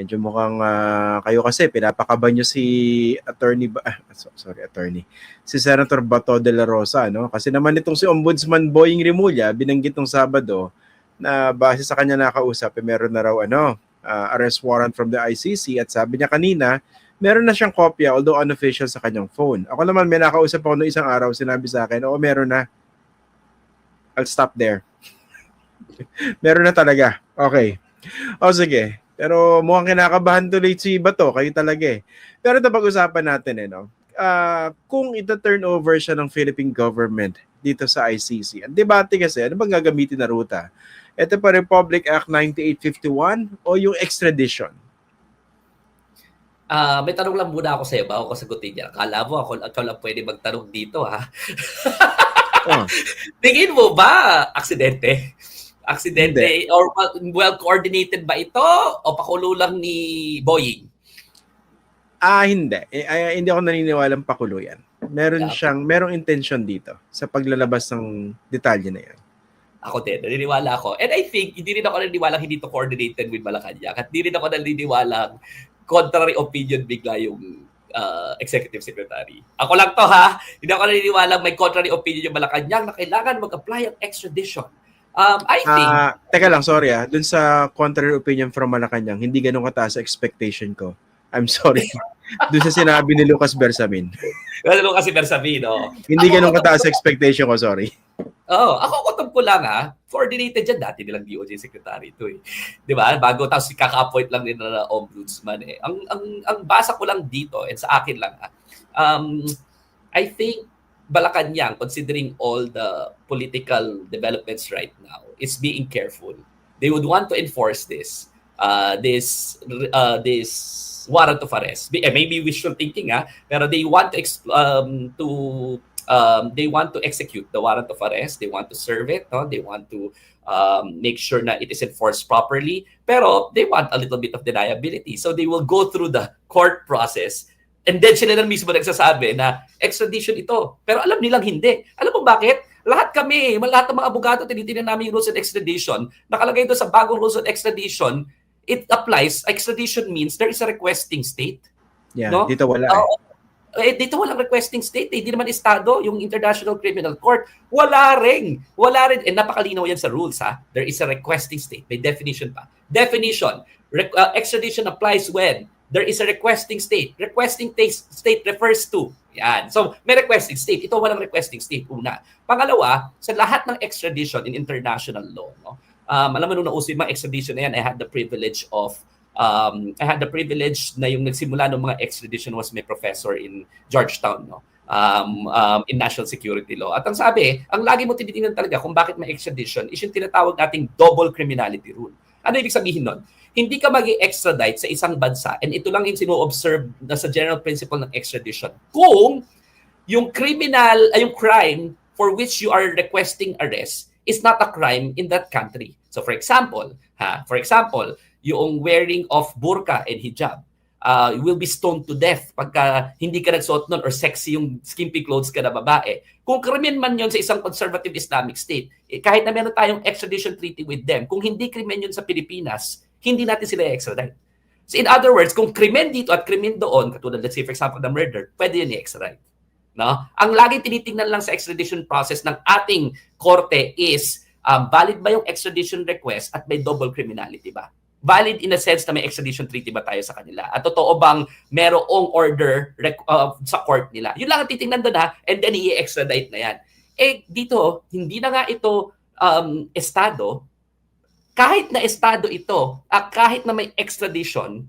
Medyo mukhang ah, kayo kasi pinapakaban nyo si attorney ba ah, so- sorry attorney si Senator Bato de la Rosa no kasi naman itong si Ombudsman Boying Rimulya binanggit nung Sabado na base sa kanya nakausap eh, meron na raw ano ah, arrest warrant from the ICC at sabi niya kanina meron na siyang kopya although unofficial sa kanyang phone. Ako naman may nakausap ako noong isang araw sinabi sa akin oo meron na. I'll stop there. meron na talaga. Okay. O sige. Pero mukhang kinakabahan tuloy si Bato. Kayo talaga eh. Pero ito pag-usapan natin eh, no? Ah, kung ita-turn over siya ng Philippine government dito sa ICC. Ang debate kasi, ano bang gagamitin na ruta? Ito pa Republic Act 9851 o yung extradition? Ah, may tanong lang muna ako sa iyo bago ko sagutin yan. Akala mo ako, ikaw lang pwede magtanong dito ha. Oh, Tingin mo ba aksidente? Aksidente or well, well coordinated ba ito o pakulo lang ni Boying? ah, hindi. Eh, hindi ako naniniwalang pakulo yan. Meron Yeah. siyang, merong intention dito sa paglalabas ng detalye na yan. Ako din, naniniwala ako. And I think, hindi rin ako naniniwala hindi to coordinated with Malacanang. At hindi rin ako naniniwala contrary opinion bigla yung uh, executive secretary. Ako lang to ha. Hindi ako naniniwala may contrary opinion yung Malacanang na kailangan mag-apply ang extradition. Um, I think, Ah, teka lang, sorry ah. Dun sa contrary opinion from Malacanang, hindi ganun kataas sa expectation ko. I'm sorry. Dun sa sinabi ni Lucas Bersamin. kasi Bersamin, no? Hindi Ako, ganun kataas sa expectation ko, sorry. Oo, ako kutob ko lang ha. Coordinated yan dati nilang DOJ secretary ito eh. 'Di ba? Bago tapos kaka-appoint lang nila na ombudsman eh. Ang ang ang basa ko lang dito and sa akin lang ha. Um I think Malacanang considering all the political developments right now is being careful. They would want to enforce this uh this uh this warrant of arrest. Eh, Maybe wishful thinking ha, pero they want to ex- um, to um, they want to execute the warrant of arrest. They want to serve it. No? They want to um, make sure that it is enforced properly. Pero they want a little bit of deniability. So they will go through the court process. And then sila na mismo nagsasabi na extradition ito. Pero alam nilang hindi. Alam mo bakit? Lahat kami, lahat ng mga abogado, tinitingnan namin yung rules and extradition. Nakalagay doon sa bagong rules and extradition, it applies, extradition means there is a requesting state. Yeah, No? dito wala. eh. Oo. Eh, dito walang requesting state. Eh. Hindi naman estado, yung International Criminal Court. Wala rin. Wala rin. And napakalinaw yan sa rules, ha? There is a requesting state. May definition pa. Definition. Re- uh, extradition applies when there is a requesting state. Requesting ta- state refers to. Yan. So, may requesting state. Ito walang requesting state. Una. Pangalawa, sa lahat ng extradition in international law, no? um, alam mo nung nauso yung mga extradition na yan, I had the privilege of um, I had the privilege na yung nagsimula ng mga extradition was my professor in Georgetown, no? Um, um, in national security law. At ang sabi, ang lagi mo tinitingnan talaga kung bakit may extradition is yung tinatawag nating double criminality rule. Ano ibig sabihin nun? Hindi ka mag extradite sa isang bansa and ito lang yung sino-observe na sa general principle ng extradition. Kung yung criminal, ay yung crime for which you are requesting arrest is not a crime in that country. So for example, ha, for example, yung wearing of burqa and hijab uh, will be stoned to death pagka hindi ka nagsuot nun or sexy yung skimpy clothes ka na babae. Kung krimen man yun sa isang conservative Islamic state, eh, kahit na meron tayong extradition treaty with them, kung hindi krimen yun sa Pilipinas, hindi natin sila extradite. So in other words, kung krimen dito at krimen doon, katulad let's say for example the murder, pwede yun i-extradite. No? Ang laging tinitingnan lang sa extradition process ng ating korte is um, valid ba yung extradition request at may double criminality ba? Valid in a sense na may extradition treaty ba tayo sa kanila? At totoo bang merong order uh, sa court nila? Yun lang ang titingnan doon ha, and then i-extradite na yan. Eh dito, hindi na nga ito um, estado, kahit na estado ito, at kahit na may extradition,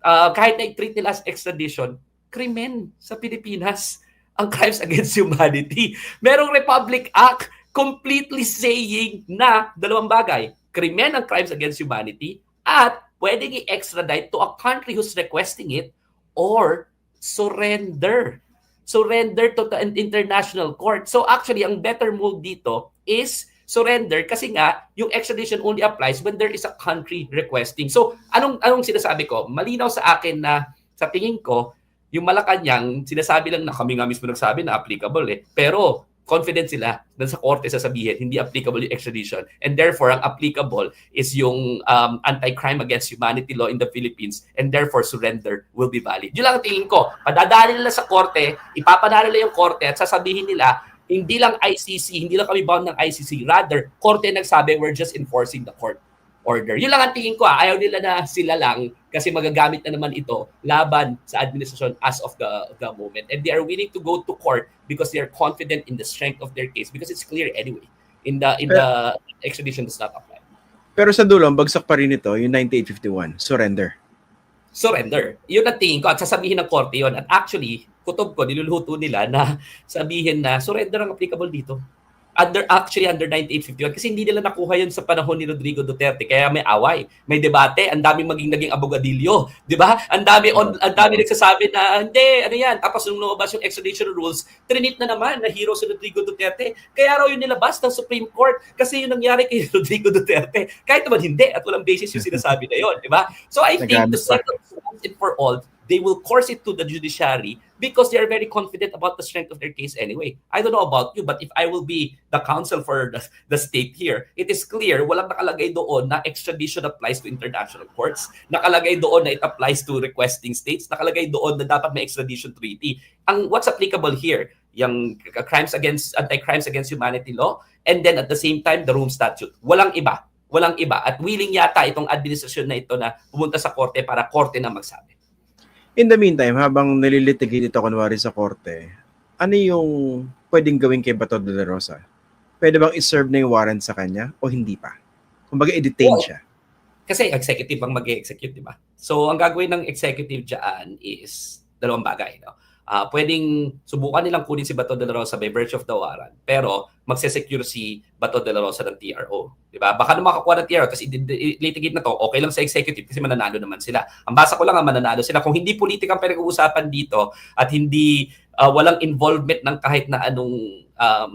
uh, kahit na i-treat nila as extradition, krimen sa Pilipinas ang crimes against humanity. Merong Republic Act completely saying na dalawang bagay. Krimen ang crimes against humanity at pwedeng i-extradite to a country who's requesting it or surrender. Surrender to the international court. So actually, ang better move dito is surrender kasi nga yung extradition only applies when there is a country requesting. So anong anong sinasabi ko? Malinaw sa akin na sa tingin ko yung Malacanang sinasabi lang na kami nga mismo nagsabi na applicable eh. Pero confident sila na sa korte sasabihin hindi applicable yung extradition and therefore ang applicable is yung um, anti-crime against humanity law in the Philippines and therefore surrender will be valid. Yun lang ang tingin ko. Padadali nila sa korte, ipapanalo nila yung korte at sasabihin nila hindi lang ICC, hindi lang kami bound ng ICC. Rather, korte nagsabi, we're just enforcing the court order. Yun lang ang tingin ko. Ah. Ayaw nila na sila lang kasi magagamit na naman ito laban sa administrasyon as of the, the moment. And they are willing to go to court because they are confident in the strength of their case because it's clear anyway in the in the extradition does not apply. Pero sa dulo, ang bagsak pa rin ito, yung 9851, surrender. surrender. Yun ang tingin ko at sasabihin ng korte yun. At actually, kutob ko, niluluto nila na sabihin na surrender ang applicable dito. Under, actually, under 9851. Kasi hindi nila nakuha yun sa panahon ni Rodrigo Duterte. Kaya may away, may debate, ang dami maging naging abogadilyo. Di ba? Ang dami, on, ang dami nagsasabi na, hindi, ano yan. Tapos nung lumabas yung extradition rules, trinit na naman na hero si Rodrigo Duterte. Kaya raw yun nilabas ng Supreme Court kasi yun nangyari kay Rodrigo Duterte. Kahit naman hindi at walang basis yung sinasabi na yun. Di ba? So I think to settle once and for all, they will course it to the judiciary because they are very confident about the strength of their case anyway. I don't know about you, but if I will be the counsel for the, the state here, it is clear, walang nakalagay doon na extradition applies to international courts. Nakalagay doon na it applies to requesting states. Nakalagay doon na dapat may extradition treaty. Ang what's applicable here, yung crimes against anti-crimes against humanity law and then at the same time the Rome statute. Walang iba. Walang iba. At willing yata itong administrasyon na ito na pumunta sa korte para korte na magsabi. In the meantime, habang nalilitigate ito kunwari sa korte, ano yung pwedeng gawin kay Bato de la Rosa? Pwede bang iserve na yung warrant sa kanya o hindi pa? Kumbaga, i-detain Oo. siya. Kasi executive ang mag-execute, di ba? So, ang gagawin ng executive dyan is dalawang bagay. No? Ah, pwedeng subukan nilang kunin si Bato de la Rosa by virtue of the warrant, pero magsesecure si Bato de la Rosa ng TRO. Di ba? Baka naman makakuha ng TRO, tapos i-litigate na to, okay lang sa executive kasi mananalo naman sila. Ang basa ko lang ang mananalo sila. Kung hindi politika ang pinag-uusapan dito at hindi ah, walang involvement ng kahit na anong um,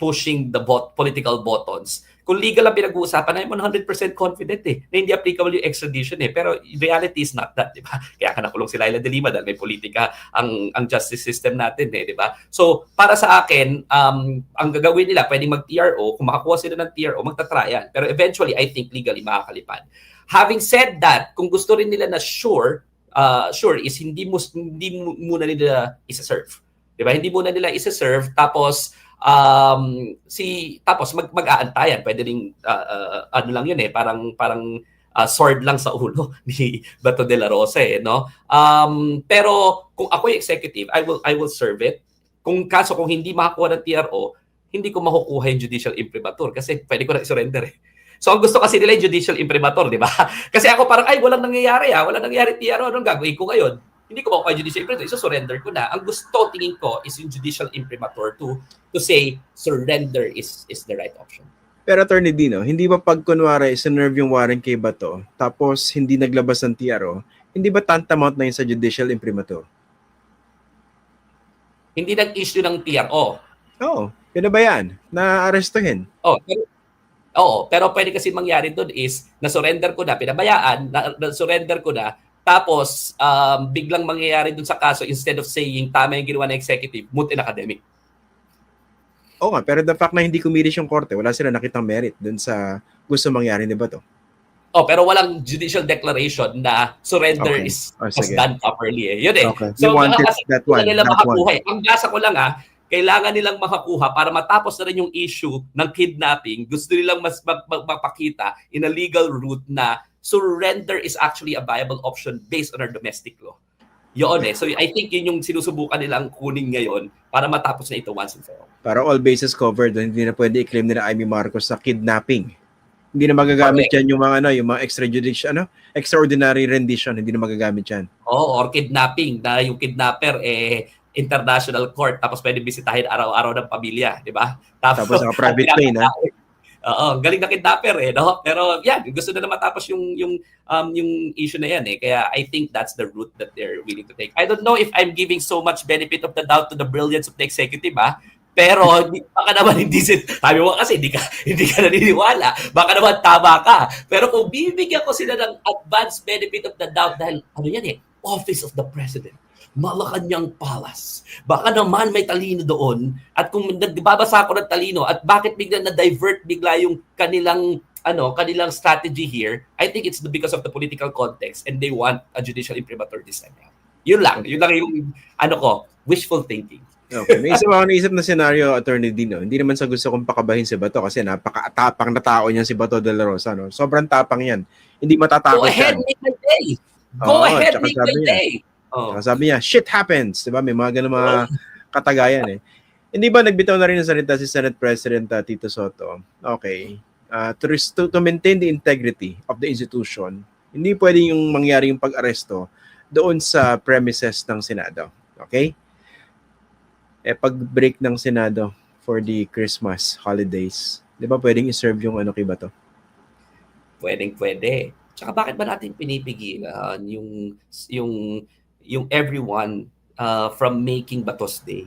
pushing the bot political buttons. Kung legal ang pinag-uusapan, I'm 100% confident eh, na hindi applicable yung extradition eh. Pero reality is not that, di ba? Kaya ka nakulong si Laila de Lima dahil may politika ang, ang justice system natin eh, di ba? So, para sa akin, um, ang gagawin nila, pwedeng mag-TRO, kung makakuha sila ng TRO, magtatryan. Pero eventually, I think legally makakalipad. Having said that, kung gusto rin nila na sure, uh, sure is hindi, mus, hindi mu- muna nila isa-serve. Di ba? Hindi muna nila isa-serve, tapos um si tapos mag mag-aantayan pwede ring uh, uh, ano lang yun eh parang parang uh, sword lang sa ulo ni Bato de la Rosa eh no um pero kung ako yung executive I will I will serve it kung kaso kung hindi makakuha ng TRO hindi ko makukuha yung judicial imprimatur kasi pwede ko na i-surrender eh So ang gusto kasi nila yung judicial imprimatur, di ba? Kasi ako parang, ay, walang nangyayari ah. Walang nangyayari TRO. Anong gagawin ko ngayon? Hindi ko makukuha yung judicial imprimatur. So surrender ko na. Ang gusto, tingin ko, is yung judicial imprimatur to to say surrender is is the right option. Pero Attorney Dino, hindi ba pag kunwari sinerve yung warrant kay Bato, tapos hindi naglabas ng TRO, hindi ba tantamount na yun sa judicial imprimatur? Hindi nag-issue ng TRO. Oo. Yun na ba yan? Na-arrestuhin? Oh, pero, oo, pero pwede kasi mangyari doon is na-surrender ko na, pinabayaan, na- na-surrender ko na, tapos um, biglang mangyayari doon sa kaso instead of saying tama yung ginawa ng executive, moot in academic. Oo nga, pero the fact na hindi kumiris yung korte, wala sila nakitang merit dun sa gusto mangyari ni Bato. Oh, pero walang judicial declaration na surrender Okay. is Oh, was done properly eh. Yun eh. Okay. So, wanted kasi that one. nila That one. makakuha. eh. Ang basa ko lang ah, kailangan nilang makakuha para matapos na rin yung issue ng kidnapping. Gusto nilang mas mag- mag- mapakita in a legal route na surrender is actually a viable option based on our domestic law. Yun eh. So I think yun yung sinusubukan nilang kunin ngayon para matapos na ito once and for all. Para all bases covered, hindi na pwede i-claim nila Amy Marcos sa kidnapping. Hindi na magagamit yan yung mga ano, yung mga extrajudicial ano, extraordinary rendition, hindi na magagamit yan. Oo, or kidnapping na yung kidnapper eh international court tapos pwede bisitahin araw-araw ng pamilya, di ba? Tapos naka private plane, ha? Oo, galing na kidnapper eh, no? Pero yan, gusto na matapos yung yung um yung issue na yan eh. Kaya I think that's the route that they're willing to take. I don't know if I'm giving so much benefit of the doubt to the brilliance of the executive, ah. Pero baka naman hindi sin sabi mo kasi hindi ka hindi ka naniniwala. Baka naman tama ka. Pero kung bibigyan ko sila ng advance benefit of the doubt dahil ano yan eh, office of the president. Malacanang Palace. Baka naman may talino doon at kung nagbabasa ako ng talino at bakit bigla na-divert bigla yung kanilang ano, kanilang strategy here, I think it's because of the political context and they want a judicial imprimatur this time. Yun lang. Yun lang yung, ano ko, wishful thinking. Okay, may isa ako naisip na scenario, Attorney Dino. Hindi naman sa gusto kong pakabahin si Bato kasi napaka-tapang na tao niyan si Bato de la Rosa. No? Sobrang tapang yan. Hindi Go matatakot ahead, yan. make my day. Go Oo, ahead, make my day. Oh. Saka Sabi niya, shit happens. Di ba? May mga ganun mga katagayan eh. Hindi ba nagbitaw na rin ng salita si Senate President uh, Tito Soto? Okay. Uh, to, res- to, to maintain the integrity of the institution, hindi pwede yung mangyari yung pag-aresto doon sa premises ng Senado. Okay? Eh, pag-break ng Senado for the Christmas holidays, di ba pwedeng iserve yung ano kay Bato? Pwedeng pwede. Tsaka bakit ba natin pinipigilan yung yung yung everyone uh, from making Batos Day?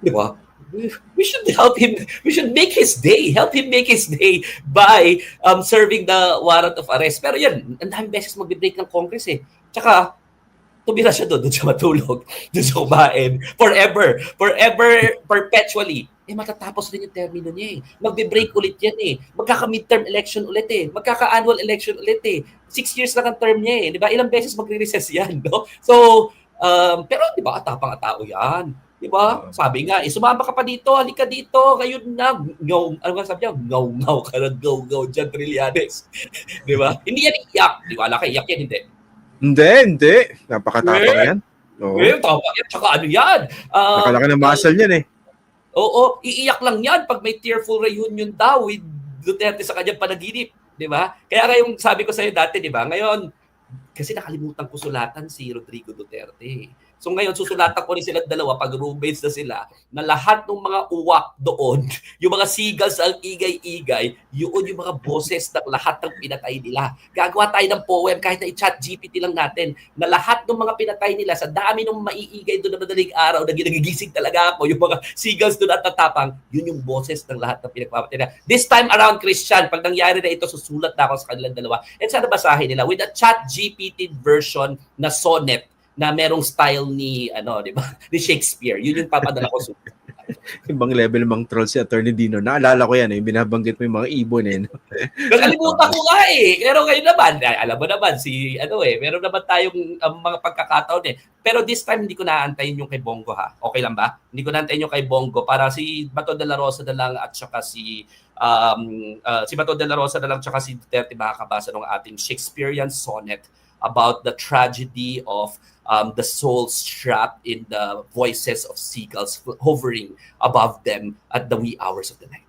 Di ba? We- should help him. We should make his day. Help him make his day by um, serving the warrant of arrest. Pero yan, ang daming beses magbe-break ng Congress eh. Tsaka, tumira siya doon, doon siya matulog, doon siya kumain. Forever. Forever, perpetually. Eh, matatapos rin yung termino niya eh. Magbe-break ulit yan eh. Magkaka-midterm election ulit eh. Magkaka-annual election ulit eh. Six years lang ang term niya eh. Di ba? Ilang beses magre-recess yan, no? So, um, pero di ba, atapang tao yan. Di ba? Sabi nga, eh, sumama ka pa dito, halika dito, ngayon na, ngaw, ano nga sabi niya? Ngaw, ngaw ka na, ngaw, ngaw, dyan, Trillanes. di ba? Hindi yan iyak. Di ba? Wala ka iyak yan, hindi. Hindi, hindi. Napakatapang yan. Oo. Eh, tama yan. Tsaka ano yan? Um, Nakalaki ng muscle yan eh. Oo, iiyak lang yan pag may tearful reunion daw with Duterte sa kanyang panaginip. Di ba? Kaya nga yung sabi ko sa'yo dati, di ba? Ngayon, kasi nakalimutan ko sulatan si Rodrigo Duterte. So ngayon, susulatan ko rin sila dalawa pag roommates na sila na lahat ng mga uwak doon, yung mga seagulls ang igay-igay, yun yung mga boses ng lahat ng pinatay nila. Gagawa tayo ng poem kahit na i-chat GPT lang natin na lahat ng mga pinatay nila sa dami ng maiigay doon na madaling araw na ginagigising talaga ako, yung mga seagulls doon at tatapang, yun yung boses ng lahat ng pinagpapatay nila. This time around, Christian, pag nangyari na ito, susulat na ako sa kanilang dalawa. And sana basahin nila with a chat GPT version na sonnet na merong style ni ano, di ba? Ni Shakespeare. Yun yung papadala ko. Ibang level mang troll si Attorney Dino. Naalala ko yan eh. Binabanggit mo yung mga ibon eh. no? Nakalimutan ko nga eh. Pero ngayon naman, ay, alam mo naman, si ano eh, meron naman tayong um, mga pagkakataon eh. Pero this time, hindi ko naantayin yung kay Bongo ha. Okay lang ba? Hindi ko naantayin yung kay Bongo para si Bato de la Rosa na lang at saka si um, uh, si Bato de la Rosa na lang tsaka si Duterte makakabasa ng ating Shakespearean sonnet about the tragedy of um, the souls trapped in the voices of seagulls hovering above them at the wee hours of the night.